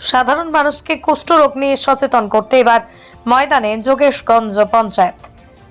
সাধারণ মানুষকে কুষ্ঠরোগ নিয়ে সচেতন করতে এবার ময়দানে যোগেশগঞ্জ পঞ্চায়েত।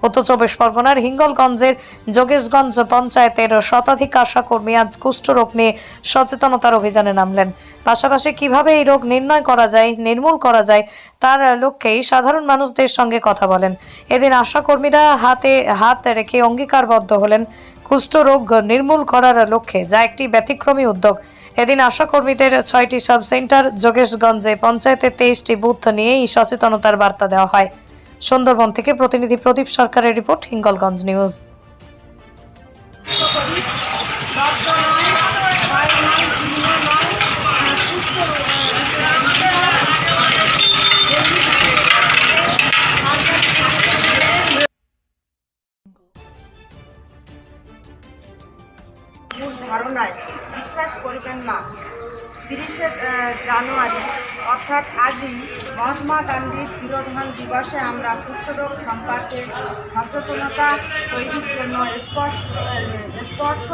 উত্তর চব্বিশ পরগনার হিঙ্গলগঞ্জের যোগেশগঞ্জ পঞ্চায়েতের শতাধিক আশাকর্মী আজ কুষ্ঠরোগ নিয়ে সচেতনতার অভিযানে নামলেন। পাশাপাশি কীভাবে এই রোগ নির্ণয় করা যায়, নির্মূল করা যায়, তার লক্ষ্যেই সাধারণ মানুষদের সঙ্গে কথা বলেন। এদিন আশাকর্মীরা হাতে হাত রেখে অঙ্গীকারবদ্ধ হলেন। কুষ্ঠরোগ নির্মূল করার লক্ষ্যে যা একটি ব্যতিক্রমী উদ্যোগ। এদিন আশাকর্মীদের ছয়টি সাব সেন্টার যোগেশগঞ্জে পঞ্চায়েতের তেইশটি বুথ নিয়ে এই সচেতনতার বার্তা দেওয়া হয়। সুন্দরবন থেকে প্রতিনিধি প্রদীপ সরকারের রিপোর্ট হিঙ্গলগঞ্জ নিউজ। ধারণায় বিশ্বাস করবেন না। তিরিশে জানুয়ারি। অর্থাৎ আজই মহাত্মা গান্ধীর তিরোধান দিবসে আমরা কুষ্ঠরোগ সম্পর্কে সচেতনতা তৈরির জন্য স্পর্শ স্পর্শ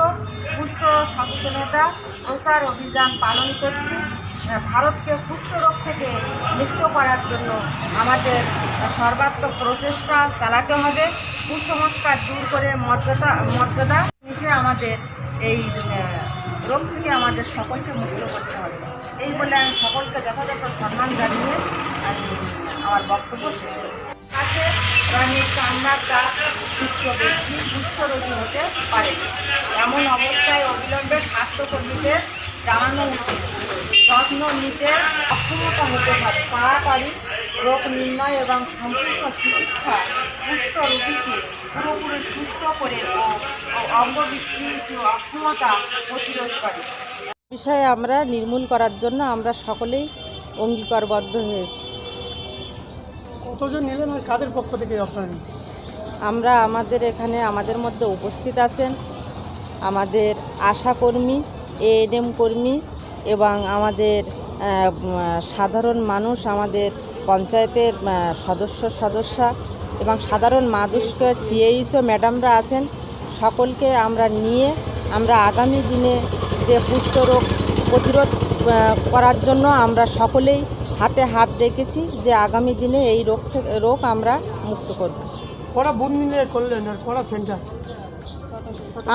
কুষ্ঠ সচেতনতা প্রচার অভিযান পালন করছি। ভারতকে কুষ্ঠরোগ থেকে মুক্ত করার জন্য আমাদের সর্বাত্মক প্রচেষ্টা চালাতে হবে। কুসংস্কার দূর করে মর্যাদা মর্যাদা মিশে আমাদের এই রোগ থেকে আমাদের সকলকে মুক্ত করতে হবে। এই বলে আমি সকলকে যথাযথ সম্মান জানিয়ে আমি আমার বক্তব্য শেষ করছি। আছে প্রাণীর চামড়ার দাঁত সুস্থ ব্যক্তি সুস্থ রোগী হতে পারে। এমন অবস্থায় অবিলম্বে স্বাস্থ্যকর্মীদের জানানো উচিত। যত্ন নিতে অক্ষমতা হতে পারে তাড়াতাড়ি রোগ নির্ণয় এবং সম্পূর্ণ চিকিৎসা সুস্থ রোগীকে পুরোপুরি সুস্থ করে ও ও অঙ্গ বিকৃতি ও অক্ষমতা প্রতিরোধ করে। বিষয়ে আমরা নির্মূল করার জন্য আমরা সকলেই অঙ্গীকারবদ্ধ হয়েছি। কতজন নেবেন আর কাদের পক্ষ থেকে আপনারা আমরা আমাদের এখানে আমাদের মধ্যে উপস্থিত আছেন আমাদের আশা আশাকর্মী এএনএম কর্মী এবং আমাদের সাধারণ মানুষ আমাদের পঞ্চায়েতের সদস্য সদস্যা এবং সাধারণ মানুষ সিএইসও ম্যাডামরা আছেন সকলকে আমরা নিয়ে আমরা আগামী দিনে যে কুষ্ঠরোগ প্রতিরোধ করার জন্য আমরা সকলেই হাতে হাত রেখেছি যে আগামী দিনে এই রোগ থেকে রোগ আমরা মুক্ত করব। কটা বুথ মিলে করলেন আর কটা সেন্টার?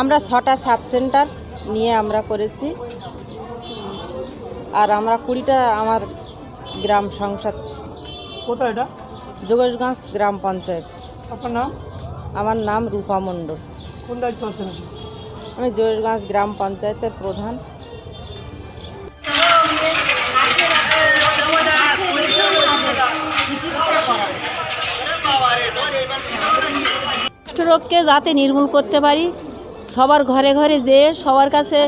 আমরা ছটা সাব সেন্টার নিয়ে আমরা করেছি। আর আমরা কুড়িটা আমার গ্রাম সংসদ কোথায় এটা? যোগেশগঞ্জ গ্রাম পঞ্চায়েত। আপনার নাম? আমার নাম রূপা মণ্ডল। কোন দায়িত্ব আছেন আমি যোগেশগঞ্জ গ্রাম পঞ্চায়েতের প্রধান। কুষ্ঠরোগকে যাতে নির্মূল করতে পারি সবার ঘরে ঘরে যেয়ে সবার কাছে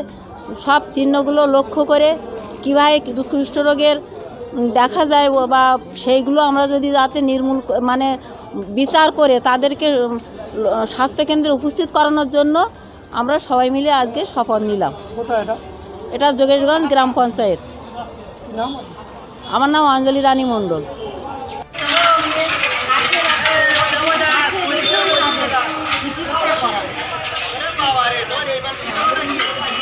সব চিহ্নগুলো লক্ষ্য করে কীভাবে কুষ্ঠরোগের দেখা যায় বা সেইগুলো আমরা যদি যাতে নির্মূল মানে বিচার করে তাদেরকে স্বাস্থ্যকেন্দ্রে উপস্থিত করানোর জন্য আমরা সবাই মিলে আজকে শপথ নিলাম। এটা? যোগেশগঞ্জ গ্রাম পঞ্চায়েত। আমার নাম অঞ্জলি রানী মণ্ডল।